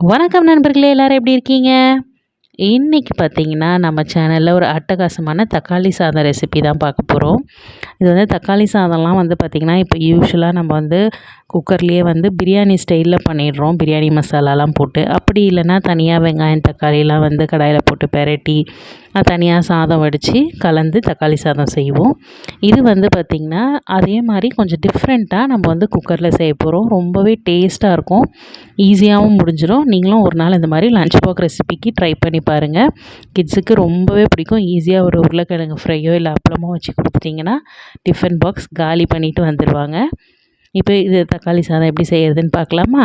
வணக்கம் நண்பர்களே எல்லோரும் எப்படி இருக்கீங்க? இன்றைக்கி பார்த்திங்கன்னா நம்ம சேனலில் ஒரு அட்டகாசமான தக்காளி சாதம் ரெசிபி தான் பார்க்க போகிறோம் இது வந்து தக்காளி சாதம்லாம் வந்து பார்த்திங்கன்னா இப்போ யூஸ்வலாக நம்ம வந்து குக்கர்லேயே வந்து பிரியாணி ஸ்டைலில் பண்ணிடுறோம். பிரியாணி மசாலாலாம் போட்டு. அப்படி இல்லைன்னா தனியாக வெங்காயம் தக்காளிலாம் வந்து கடாயில் போட்டு பெரட்டி தனியாக சாதம் வடித்து கலந்து தக்காளி சாதம் செய்வோம். இது வந்து பார்த்திங்கன்னா அதே மாதிரி கொஞ்சம் டிஃப்ரெண்ட்டாக நம்ம வந்து குக்கரில் செய்ய போகிறோம் ரொம்பவே டேஸ்ட்டாக இருக்கும். ஈஸியாகவும் முடிஞ்சிடும் நீங்களும் ஒரு நாள் இந்த மாதிரி லன்ச் பாக் ரெசிபிக்கு ட்ரை பண்ணி பாருங்கள் கிட்ஸுக்கு ரொம்பவே பிடிக்கும். ஈஸியாக ஒரு உருளைக்கிழங்கு ஃப்ரையோ இல்லை அப்பளமோ வச்சு கொடுத்துட்டிங்கன்னா டிஃபன் பாக்ஸ் காலி பண்ணிவிட்டு வந்துடுவாங்க இப்போ இது தக்காளி சாதம் எப்படி செய்கிறதுன்னு பார்க்கலாமா?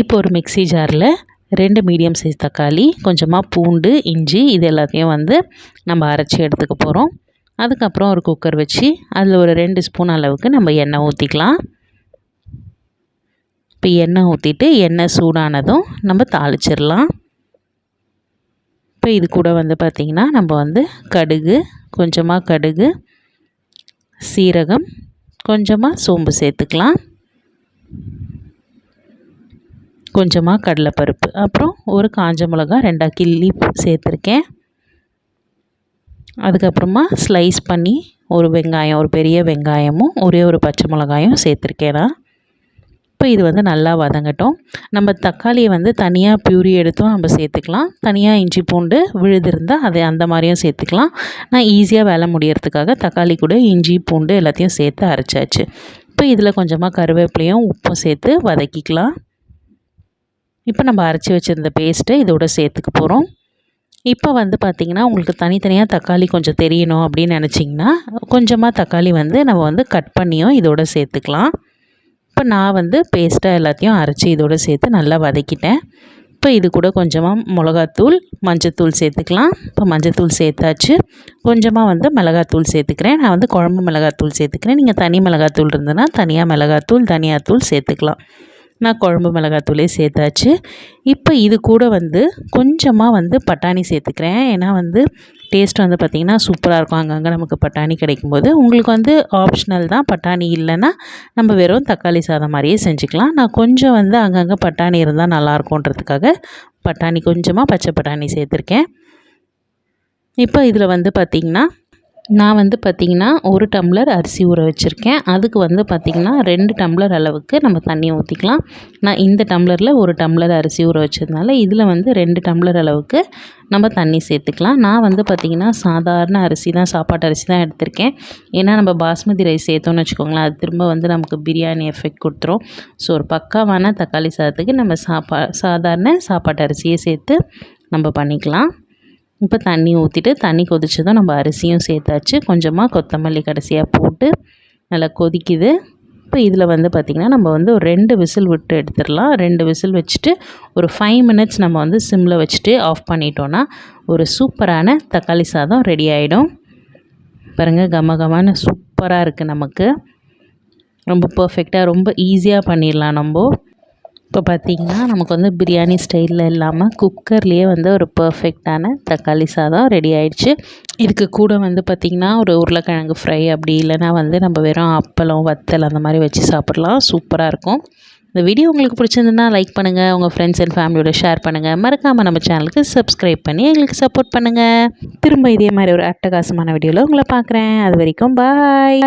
இப்போ ஒரு மிக்சி ஜாரில் ரெண்டு மீடியம் சைஸ் தக்காளி கொஞ்சமாக பூண்டு இஞ்சி இது எல்லாத்தையும் வந்து நம்ம அரைச்சி எடுத்துக்க போகிறோம் அதுக்கப்புறம் ஒரு குக்கர் வச்சு அதில் ஒரு ரெண்டு ஸ்பூன் அளவுக்கு நம்ம எண்ணெய் ஊற்றிக்கலாம் இப்போ எண்ணெய் ஊற்றிட்டு எண்ணெய் சூடானதும் நம்ம தாளிச்சிடலாம். இப்போ இது கூட வந்து பார்த்திங்கன்னா நம்ம வந்து கடுகு கொஞ்சமாக கடுகு சீரகம் கொஞ்சமாக சோம்பு சேர்த்துக்கலாம். கொஞ்சமாக கடலைப்பருப்பு. அப்புறம் ஒரு காஞ்ச மிளகா ரெண்டாக கிள்ளி சேர்த்துருக்கேன். அதுக்கப்புறமா ஸ்லைஸ் பண்ணி ஒரு வெங்காயம் ஒரு பெரிய வெங்காயமும் ஒரே ஒரு பச்சை மிளகாயும் சேர்த்துருக்கேன் நான். இப்போ இது வந்து நல்லா வதங்கட்டும். நம்ம தக்காளியை வந்து தனியாக பியூரி எடுத்தும் நம்ம சேர்த்துக்கலாம். தனியாக இஞ்சி பூண்டு விழுதிருந்தால் அதை அந்த மாதிரியும் சேர்த்துக்கலாம். நான் ஈஸியாக வேலை முடியறதுக்காக தக்காளி கூட இஞ்சி பூண்டு எல்லாத்தையும் சேர்த்து அரைச்சாச்சு. இப்போ இதில் கொஞ்சமாக கருவேப்பிலையும் உப்பும் சேர்த்து வதக்கிக்கலாம். இப்போ நம்ம அரைச்சி வச்சுருந்த பேஸ்ட்டை இதோட சேர்த்துக்க போகிறோம் இப்போ வந்து பார்த்திங்கன்னா உங்களுக்கு தனித்தனியாக தக்காளி கொஞ்சம் தெரியணும் அப்படின்னு நினச்சிங்கன்னா கொஞ்சமாக தக்காளி வந்து நம்ம வந்து கட் பண்ணியும் இதோட சேர்த்துக்கலாம். இப்போ நான் வந்து பேஸ்ட்டாக எல்லாத்தையும் அரைச்சி இதோட சேர்த்து நல்லா வதக்கிட்டேன். இப்போ இது கூட கொஞ்சமாக மிளகாத்தூள் மஞ்சத்தூள் சேர்த்துக்கலாம். இப்போ மஞ்சத்தூள் சேர்த்தாச்சு. கொஞ்சமாக வந்து மிளகாத்தூள் சேர்த்துக்கிறேன். நான் வந்து குழம்பு மிளகாத்தூள் சேர்த்துக்கிறேன். நீங்கள் தனி மிளகாத்தூள் இருந்ததுன்னா தனியாக மிளகாத்தூள் தனியாத்தூள் சேர்த்துக்கலாம். நான் குழம்பு மிளகாத்தூளே சேர்த்தாச்சு. இப்போ இது கூட வந்து கொஞ்சமாக வந்து பட்டாணி சேர்த்துக்கிறேன். ஏன்னா வந்து டேஸ்ட் வந்து பார்த்திங்கன்னா சூப்பராக இருக்கும். அங்கங்கே நமக்கு பட்டாணி கிடைக்கும்போது உங்களுக்கு வந்து ஆப்ஷனல் தான். பட்டாணி இல்லைன்னா நம்ம வெறும் தக்காளி சாதம் மாதிரியே செஞ்சுக்கலாம். நான் கொஞ்சம் வந்து அங்கங்கே பட்டாணி இருந்தால் நல்லாயிருக்குன்றதுக்காக பட்டாணி கொஞ்சமாக பச்சை பட்டாணி சேர்த்துருக்கேன். இப்போ இதில் வந்து பார்த்திங்கன்னா நான் வந்து பார்த்திங்கன்னா ஒரு டம்ளர் அரிசி ஊற வச்சுருக்கேன். அதுக்கு வந்து பார்த்திங்கன்னா ரெண்டு டம்ளர் அளவுக்கு நம்ம தண்ணி ஊற்றிக்கலாம் நான் இந்த டம்ளரில் ஒரு டம்ளர் அரிசி ஊற வச்சதுனால இதில் வந்து ரெண்டு டம்ளர் அளவுக்கு நம்ம தண்ணி சேர்த்துக்கலாம். நான் வந்து பார்த்திங்கன்னா சாதாரண அரிசி தான் சாப்பாட்டு அரிசி தான் எடுத்திருக்கேன். ஏன்னா நம்ம பாஸ்மதி ரைஸ் சேர்த்தோன்னு வச்சுக்கோங்களேன் அது திரும்ப வந்து நமக்கு பிரியாணி எஃபெக்ட் கொடுத்துரும். ஸோ ஒரு பக்காவான தக்காளி சாதத்துக்கு நம்ம சாப்பா சாதாரண சாப்பாட்டு அரிசியை சேர்த்து நம்ம பண்ணிக்கலாம். இப்போ தண்ணி ஊற்றிட்டு தண்ணி கொதிச்சதும் நம்ம அரிசியும் சேர்த்தாச்சு. கொஞ்சமாக கொத்தமல்லி கடைசியாக போட்டு நல்லா கொதிக்குது. இப்போ இதில் வந்து பார்த்திங்கன்னா நம்ம வந்து ஒரு ரெண்டு விசில் விட்டு எடுத்துடலாம். ரெண்டு விசில் வச்சுட்டு ஒரு ஃபைவ் மினிட்ஸ் நம்ம வந்து சிம்மில் வச்சுட்டு ஆஃப் பண்ணிட்டோன்னா ஒரு சூப்பரான தக்காளி சாதம் ரெடி ஆகிடும் பாருங்கள் கம கமான சூப்பராக இருக்குது நமக்கு. ரொம்ப பர்ஃபெக்டாக ரொம்ப ஈஸியாக பண்ணிடலாம் நம்ம. இப்போ பார்த்திங்கன்னா நமக்கு வந்து பிரியாணி ஸ்டைலில் இல்லாமல் குக்கர்லேயே வந்து ஒரு பர்ஃபெக்டான தக்காளி சாதம் ரெடி ஆயிடுச்சு. இதுக்கு கூட வந்து பார்த்திங்கன்னா ஒரு உருளைக்கிழங்கு ஃப்ரை அப்படி இல்லைனா வந்து நம்ம வெறும் அப்பளம் வத்தல் அந்த மாதிரி வச்சு சாப்பிட்லாம். சூப்பராக இருக்கும். இந்த வீடியோ உங்களுக்கு பிடிச்சிருந்துன்னா லைக் பண்ணுங்கள் உங்கள் ஃப்ரெண்ட்ஸ் அண்ட் ஃபேமிலியோட ஷேர் பண்ணுங்கள் மறக்காமல் நம்ம சேனலுக்கு சப்ஸ்கிரைப் பண்ணி எங்களுக்கு சப்போர்ட் பண்ணுங்கள் திரும்ப இதே மாதிரி ஒரு அட்டகாசமான வீடியோவில் உங்களை பார்க்குறேன். அது வரைக்கும் பாய்